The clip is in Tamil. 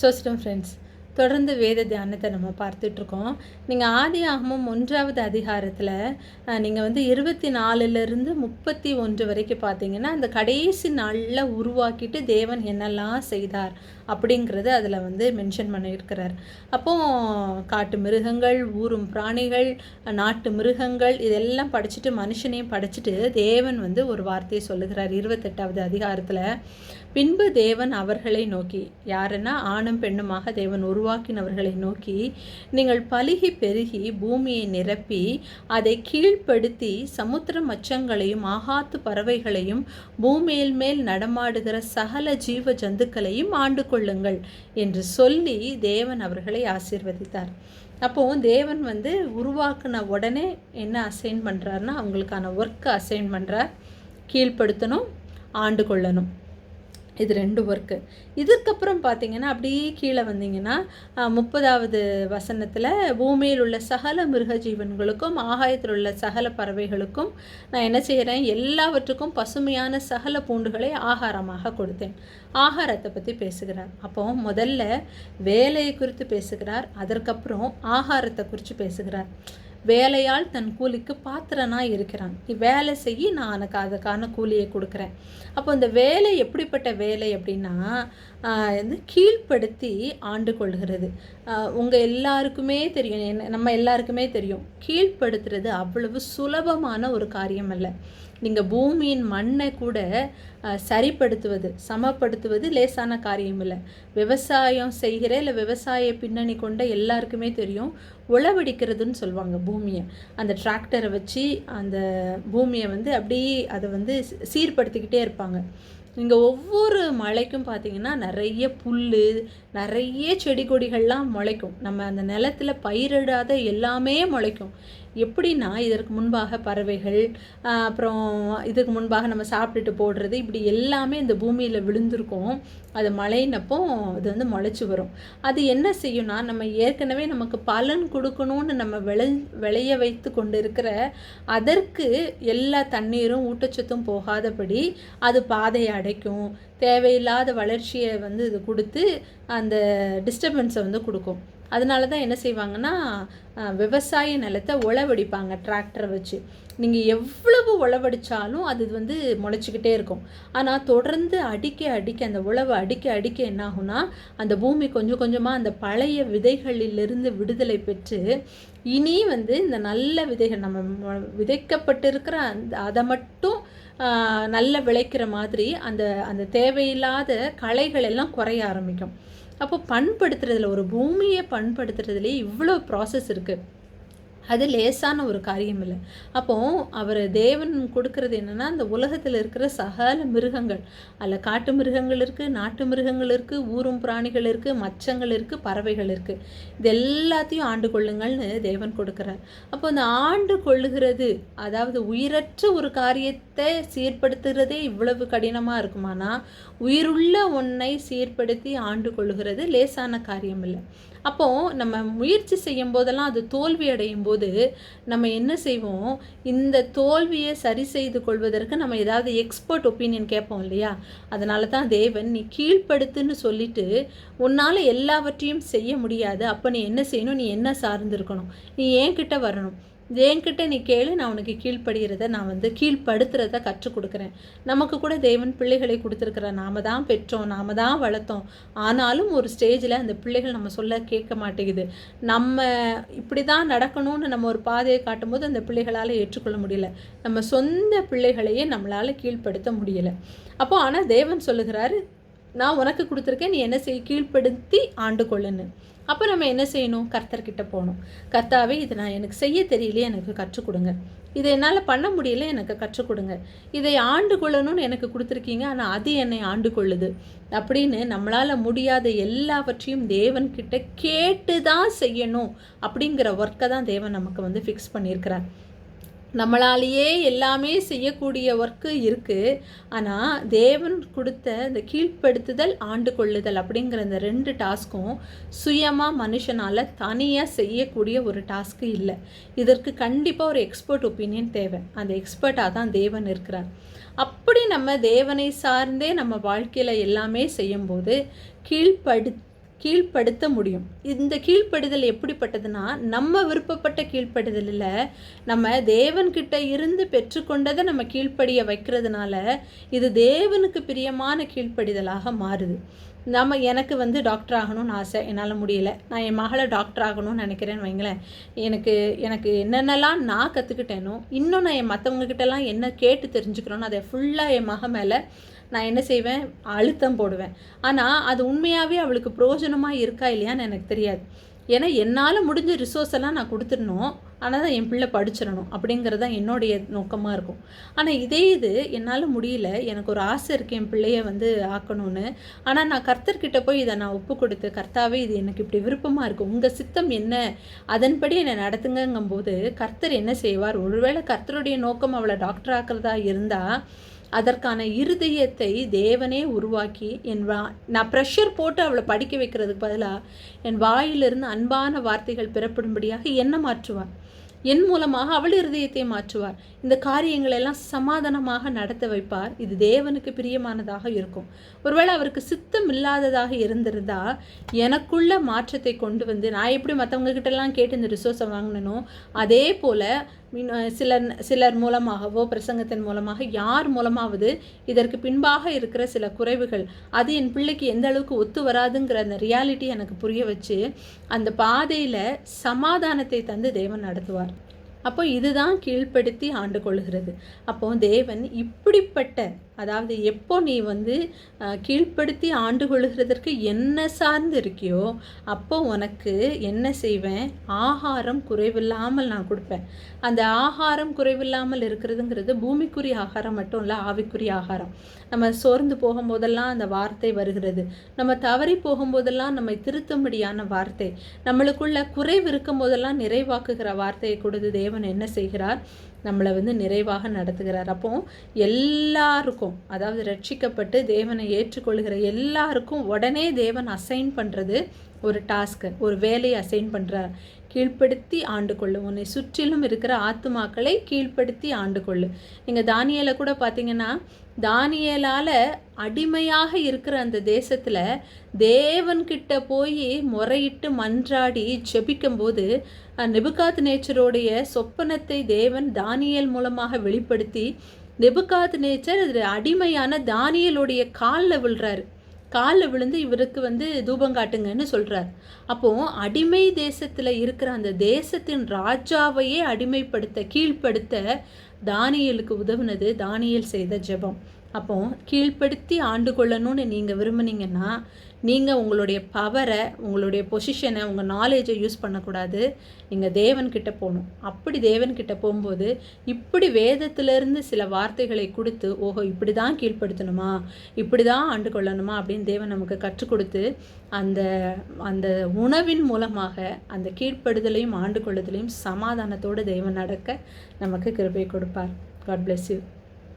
சோஸ்டம் ஃப்ரெண்ட்ஸ் தொடர்ந்து வேத தியானத்தை நம்ம பார்த்துட்ருக்கோம். நீங்கள் ஆதி ஆகமும் ஒன்றாவது அதிகாரத்தில் நீங்கள் வந்து இருபத்தி நாலுலேருந்து முப்பத்தி ஒன்று வரைக்கும் பார்த்தீங்கன்னா அந்த கடைசி நாளில் உருவாக்கிட்டு தேவன் என்னெல்லாம் செய்தார்? அப்படிங்கிறது அதில் வந்து மென்ஷன் பண்ணியிருக்கிறார். அப்போது காட்டு மிருகங்கள் ஊரும் பிராணிகள் நாட்டு மிருகங்கள் இதெல்லாம் படிச்சுட்டு மனுஷனையும் படிச்சுட்டு தேவன் வந்து ஒரு வார்த்தையை சொல்லுகிறார் இருபத்தெட்டாவது அதிகாரத்தில். பின்பு தேவன் அவர்களை நோக்கி யாருன்னா ஆணும் பெண்ணுமாக தேவன் உருவாக்கினவர்களை நோக்கி நீங்கள் பலுகி பெருகி பூமியை நிரப்பி அதை கீழ்ப்படுத்தி சமுத்திர மச்சங்களையும் ஆகாத்து பறவைகளையும் பூமியில் மேல் நடமாடுகிற சகல ஜீவ ஜந்துக்களையும் ஆண்டு கொள்ளுங்கள் என்று சொல்லி தேவன் அவர்களை ஆசீர்வதித்தார். அப்போது தேவன் வந்து உருவாக்குன உடனே என்ன அசைன் பண்ணுறாருன்னா அவங்களுக்கான ஒர்க்கை அசைன் பண்ணுறார் கீழ்ப்படுத்தணும் ஆண்டு கொள்ளணும். இது ரெண்டு ஒர்க்கு இதுக்கப்புறம் பார்த்தீங்கன்னா அப்படியே கீழே வந்தீங்கன்னா முப்பதாவது வசனத்தில் பூமியில் உள்ள சகல மிருக ஜீவன்களுக்கும் ஆகாயத்தில் உள்ள சகல பறவைகளுக்கும் நான் என்ன செய்கிறேன்? எல்லாவற்றுக்கும் பசுமையான சகல பூண்டுகளை ஆகாரமாக கொடுத்தேன். ஆகாரத்தை பற்றி பேசுகிறார். அப்போ முதல்ல வேலையை குறித்து பேசுகிறார். அதற்கப்புறம் ஆகாரத்தை குறித்து பேசுகிறார். வேலையால் தன் கூலிக்கு பாத்திரனாக இருக்கிறான். நீ வேலை செய்ய நான் எனக்கு அதுக்கான கூலியை கொடுக்குறேன். அப்போ இந்த வேலை எப்படிப்பட்ட வேலை அப்படின்னா வந்து கீழ்ப்படுத்தி ஆண்டு கொள்கிறது. உங்கள் எல்லாருக்குமே தெரியும் என்ன நம்ம எல்லாருக்குமே தெரியும். கீழ்ப்படுத்துறது அவ்வளவு சுலபமான ஒரு காரியம் அல்ல. நீங்கள் பூமியின் மண்ணை கூட சரிப்படுத்துவது சமப்படுத்துவது லேசான காரியம் இல்லை. விவசாயம் செய்கிற இல்லை விவசாய பின்னணி கொண்ட எல்லாருக்குமே தெரியும். உழவடிக்கிறதுன்னு சொல்லுவாங்க பூமியை. அந்த டிராக்டரை வச்சு அந்த பூமியை வந்து அப்படியே அதை வந்து சீர்படுத்திக்கிட்டே இருப்பாங்க. இங்கே ஒவ்வொரு மலைக்கும் பார்த்திங்கன்னா நிறைய புல் நிறைய செடி கொடிகள்லாம் முளைக்கும். நம்ம அந்த நிலத்தில் பயிரிடாத எல்லாமே முளைக்கும். எப்படின்னா இதற்கு முன்பாக பறவைகள் அப்புறம் இதுக்கு முன்பாக நம்ம சாப்பிட்டுட்டு போடுறது இப்படி எல்லாமே இந்த பூமியில் விழுந்திருக்கும். அது மழைனப்போ அது வந்து முளைச்சி வரும். அது என்ன செய்யும்னா நம்ம ஏற்கனவே நமக்கு பலன் கொடுக்கணும்னு நம்ம விளை விளைய வைத்து கொண்டு இருக்கிற அதற்கு எல்லா தண்ணீரும் ஊட்டச்சத்தும் போகாதபடி அது பாதையை அடைக்கும். தேவையில்லாத வளர்ச்சியை வந்து இது கொடுத்து அந்த டிஸ்டர்பன்ஸை வந்து கொடுக்கும். அதனால தான் என்ன செய்வாங்கன்னா விவசாய நிலத்தை உழவடிப்பாங்க டிராக்டரை வச்சு. நீங்கள் எவ்வளவு உழவடித்தாலும் அது வந்து முளைச்சிக்கிட்டே இருக்கும். ஆனால் தொடர்ந்து அடிக்க அடிக்க அந்த உழவை அடிக்க அடிக்க என்ன ஆகும்னா அந்த பூமி கொஞ்சம் கொஞ்சமாக அந்த பழைய விதைகளிலிருந்து விடுதலை பெற்று இனி வந்து இந்த நல்ல விதைகள் நம்ம விதைக்கப்பட்டிருக்கிற அந்த அதை மட்டும் நல்ல விளைக்கிற மாதிரி அந்த அந்த தேவையில்லாத களைகள் எல்லாம் குறைய ஆரம்பிக்கும். அப்போ பண்படுத்துறதுல ஒரு பூமியை பண்படுத்துறதுலேயே இவ்வளோ ப்ராசஸ் இருக்குது அது லேசான ஒரு காரியம் இல்லை அப்போ அவர் தேவன் கொடுக்கறது என்னென்னா அந்த உலகத்தில் இருக்கிற சகல மிருகங்கள். அதில் காட்டு மிருகங்கள் இருக்குது நாட்டு மிருகங்கள் இருக்குது ஊரும் பிராணிகள் இருக்குது மச்சங்கள் இருக்குது பறவைகள் இருக்குது இது எல்லாத்தையும் ஆண்டு கொள்ளுங்கள்னு தேவன் கொடுக்குறார். அப்போ அந்த ஆண்டு கொள்ளுகிறது அதாவது உயிரற்ற ஒரு காரியத்தை சீர்படுத்துகிறதே இவ்வளவு கடினமாக இருக்குமானா உயிருள்ள ஒன்றை சீர்படுத்தி ஆண்டு கொள்ளுகிறது லேசான காரியம் இல்லை அப்போது நம்ம முயற்சி செய்யும் போதெல்லாம் அது தோல்வி அடையும் போது நம்ம என்ன செய்வோம்? இந்த தோல்வியை சரி செய்து கொள்வதற்கு நம்ம ஏதாவது எக்ஸ்பர்ட் ஒப்பீனியன் கேட்போம் இல்லையா? அதனால தான் தேவன் நீ கீழ்ப்படுத்துன்னு சொல்லிட்டு உன்னால் எல்லாவற்றையும் செய்ய முடியாது. அப்போ நீ என்ன செய்யணும்? நீ என்ன சார்ந்திருக்கணும்? நீ என்கிட்ட வரணும்? என்கிட்ட நீ கேளு நான் உனக்கு கீழ்ப்படுகிறத நான் வந்து கீழ்ப்படுத்துறத கற்றுக் கொடுக்குறேன். நமக்கு கூட தேவன் பிள்ளைகளை கொடுத்துருக்குற நாம தான் பெற்றோம் நாம தான் வளர்த்தோம். ஆனாலும் ஒரு ஸ்டேஜில் அந்த பிள்ளைகள் நம்ம சொல்ல கேட்க மாட்டேங்குது. நம்ம இப்படி தான் நடக்கணும்னு நம்ம ஒரு பாதையை காட்டும்போது அந்த பிள்ளைகளால் ஏற்றுக்கொள்ள முடியல. நம்ம சொந்த பிள்ளைகளையே நம்மளால் கீழ்ப்படுத்த முடியலை. அப்போ ஆனால் தேவன் சொல்லுகிறாரு நான் உனக்கு கொடுத்துருக்கேன் நீ என்ன செய் கீழ்ப்படுத்தி ஆண்டு கொள்ளுன்னு. அப்போ நம்ம என்ன செய்யணும்? கர்த்தர்கிட்ட போகணும். கர்த்தாவே இதை நான் எனக்கு செய்ய தெரியலையே எனக்கு கற்றுக் கொடுங்க. இதை என்னால் பண்ண முடியல எனக்கு கற்றுக் கொடுங்க. இதை ஆண்டு கொள்ளணும்னு எனக்கு கொடுத்துருக்கீங்க ஆனால் அது என்னை ஆண்டு கொள்ளுது. அப்படின்னு நம்மளால் முடியாத எல்லாவற்றையும் தேவன்கிட்ட கேட்டு தான் செய்யணும் அப்படிங்கிற ஒர்க்கை தான் தேவன் நமக்கு வந்து ஃபிக்ஸ் பண்ணியிருக்கிறார். நம்மளாலேயே எல்லாமே செய்யக்கூடிய ஒர்க்கு இருக்குது ஆனால் தேவன் கொடுத்த இந்த கீழ்ப்படுத்துதல் ஆண்டு கொள்ளுதல் அப்படிங்கிற இந்த ரெண்டு டாஸ்க்கும் சுயமாக மனுஷனால் தனியாக செய்யக்கூடிய ஒரு டாஸ்க்கு இல்லை. இதற்கு கண்டிப்பாக ஒரு எக்ஸ்பர்ட் ஒப்பீனியன் தேவை. அந்த எக்ஸ்பர்ட்டாக தான் தேவன் இருக்கிறார். அப்படி நம்ம தேவனை சார்ந்தே நம்ம வாழ்க்கையில் எல்லாமே செய்யும்போது கீழ்ப்படுத்த கீழ்ப்படுத்த முடியும். இந்த கீழ்ப்படுதல் எப்படிப்பட்டதுன்னா நம்ம விருப்பப்பட்ட கீழ்ப்படுதலில் நம்ம தேவன்கிட்ட இருந்து பெற்றுக்கொண்டதை நம்ம கீழ்ப்படிய வைக்கிறதுனால இது தேவனுக்கு பிரியமான கீழ்ப்படிதலாக மாறுது. நம்ம எனக்கு வந்து டாக்டர் ஆகணும்னு ஆசை. என்னால் முடியல. நான் என் மகளை டாக்டர் ஆகணும்னு நினைக்கிறேன்னு வைங்களேன். எனக்கு எனக்கு என்னென்னலாம் நான் கற்றுக்கிட்டேனோ இன்னும் நான் என் மற்றவங்க கிட்டலாம் என்ன கேட்டு தெரிஞ்சுக்கிறோன்னு அதை ஃபுல்லாக என் மக மேலே நான் என்ன செய்வேன்? அழுத்தம் போடுவேன். ஆனால் அது உண்மையாகவே அவளுக்கு பிரயோஜனமாக இருக்கா இல்லையான்னு எனக்கு தெரியாது. ஏன்னா என்னால் முடிஞ்ச ரிசோர்ஸ் எல்லாம் நான் கொடுத்துடணும். ஆனால் தான் என் பிள்ளை படிச்சிடணும் அப்படிங்கிறது தான் என்னுடைய நோக்கமாக இருக்கும். ஆனால் இதே இது என்னால் முடியல. எனக்கு ஒரு ஆசை இருக்குது என் பிள்ளைய வந்து ஆக்கணும்னு. ஆனால் நான் கர்த்தர்கிட்ட போய் இதை நான் ஒப்பு கொடுத்து கர்த்தாவே இது எனக்கு இப்படி விருப்பமாக இருக்குது உங்கள் சித்தம் என்ன? அதன்படி என்னை நடத்துங்கங்கும்போது கர்த்தர் என்ன செய்வார்? ஒருவேளை கர்த்தருடைய நோக்கம் அவளை டாக்டர் ஆக்கிறதா இருந்தால் அதற்கான இருதயத்தை தேவனே உருவாக்கி என் வா நான் ப்ரெஷர் போட்டு அவளை படிக்க வைக்கிறதுக்கு பதிலாக என் வாயிலிருந்து அன்பான வார்த்தைகள் பெறப்படும்படியாக என்ன மாற்றுவார். என் மூலமாக அவள் இருதயத்தை மாற்றுவார். இந்த காரியங்களை எல்லாம் சமாதானமாக நடத்த வைப்பார். இது தேவனுக்கு பிரியமானதாக இருக்கும். ஒருவேளை அவருக்கு சித்தம் இல்லாததாக இருந்திருந்தா எனக்குள்ள மாற்றத்தை கொண்டு வந்து நான் எப்படி மற்றவங்க கிட்டலாம் கேட்டு இந்த ரிசோர்ஸை வாங்கினனோ அதே போல் சிலர் சிலர் மூலமாகவோ பிரசங்கத்தின் மூலமாக யார் மூலமாவது இதற்கு பின்பாக இருக்கிற சில குறைவுகள் அது என் பிள்ளைக்கு எந்த அளவுக்கு ஒத்து வராதுங்கிற அந்த ரியாலிட்டி எனக்கு புரிய வச்சு அந்த பாதையில் சமாதானத்தை தந்து தேவன் நடத்துவார். அப்போ இதுதான் கீழ்ப்படுத்தி ஆண்டு கொள்கிறது. அப்போ தேவன் இப்படிப்பட்ட அதாவது எப்போ நீ வந்து கீழ்ப்படுத்தி ஆண்டு கொள்கிறதற்கு என்ன சார்ந்து இருக்கியோ அப்போ உனக்கு என்ன செய்வேன்? ஆகாரம் குறைவில்லாமல் நான் கொடுப்பேன். அந்த ஆகாரம் குறைவில்லாமல் இருக்கிறதுங்கிறது பூமிக்குரிய ஆகாரம் மட்டும் இல்லை ஆவிக்குரிய ஆகாரம். நம்ம சோர்ந்து போகும்போதெல்லாம் அந்த வார்த்தை வருகிறது. நம்ம தவறி போகும்போதெல்லாம் நம்மை திருத்தும்படியான வார்த்தை. நம்மளுக்குள்ள குறைவு இருக்கும் போதெல்லாம் நிறைவாக்குகிற வார்த்தையை கொடுத்து தேவன் என்ன செய்கிறார்? நம்மளை வந்து நிறைவாக நடத்துகிறார். அப்போ எல்லாருக்கும் அதாவது ரட்சிக்கப்பட்டு தேவனை ஏற்றுக்கொள்கிற எல்லாருக்கும் உடனே தேவன் அசைன் பண்ணுறது ஒரு டாஸ்க்கு ஒரு வேலையை அசைன் பண்ணுறார் கீழ்ப்படுத்தி ஆண்டு கொள்ளு. உன்னை சுற்றிலும் இருக்கிற ஆத்துமாக்களை கீழ்ப்படுத்தி ஆண்டு கொள்ளு. நீங்கள் தானியலை கூட பார்த்தீங்கன்னா தானியலால் அடிமையாக இருக்கிற அந்த தேசத்தில் தேவன்கிட்ட போய் முறையிட்டு மன்றாடி ஜெபிக்கும்போது நெபுகாத் நேச்சருடைய சொப்பனத்தை தேவன் தானியல் மூலமாக வெளிப்படுத்தி நெபுகாத் நேச்சர் அடிமையான தானியலுடைய காலில் விழுறாரு. காலில் விழுந்து இவருக்கு வந்து தூபம் காட்டுங்கன்னு சொல்கிறார் அப்போது அடிமை தேசத்தில் இருக்கிற அந்த தேசத்தின் ராஜாவையே அடிமைப்படுத்த கீழ்ப்படுத்த தானியலுக்கு உதவுனது தானியல் செய்த ஜெபம். அப்போ கீழ்ப்படுத்தி ஆண்டு கொள்ளணும்னு நீங்கள் விரும்புனீங்கன்னா நீங்கள் உங்களுடைய பவரை உங்களுடைய பொசிஷனை உங்கள் நாலேஜை யூஸ் பண்ணக்கூடாது. நீங்கள் தேவன்கிட்ட போகணும். அப்படி தேவன்கிட்ட போகும்போது இப்படி வேதத்திலிருந்து சில வார்த்தைகளை கொடுத்து ஓஹோ இப்படி தான் கீழ்ப்படுத்தணுமா? இப்படி தான் ஆண்டு கொள்ளணுமா? அப்படின்னு தேவன் நமக்கு கற்றுக் கொடுத்து அந்த அந்த உணவின் மூலமாக அந்த கீழ்ப்படுதலையும் ஆண்டு கொள்ளுதலையும் சமாதானத்தோடு தேவன் நடக்க நமக்கு கிருபை கொடுப்பார். God bless you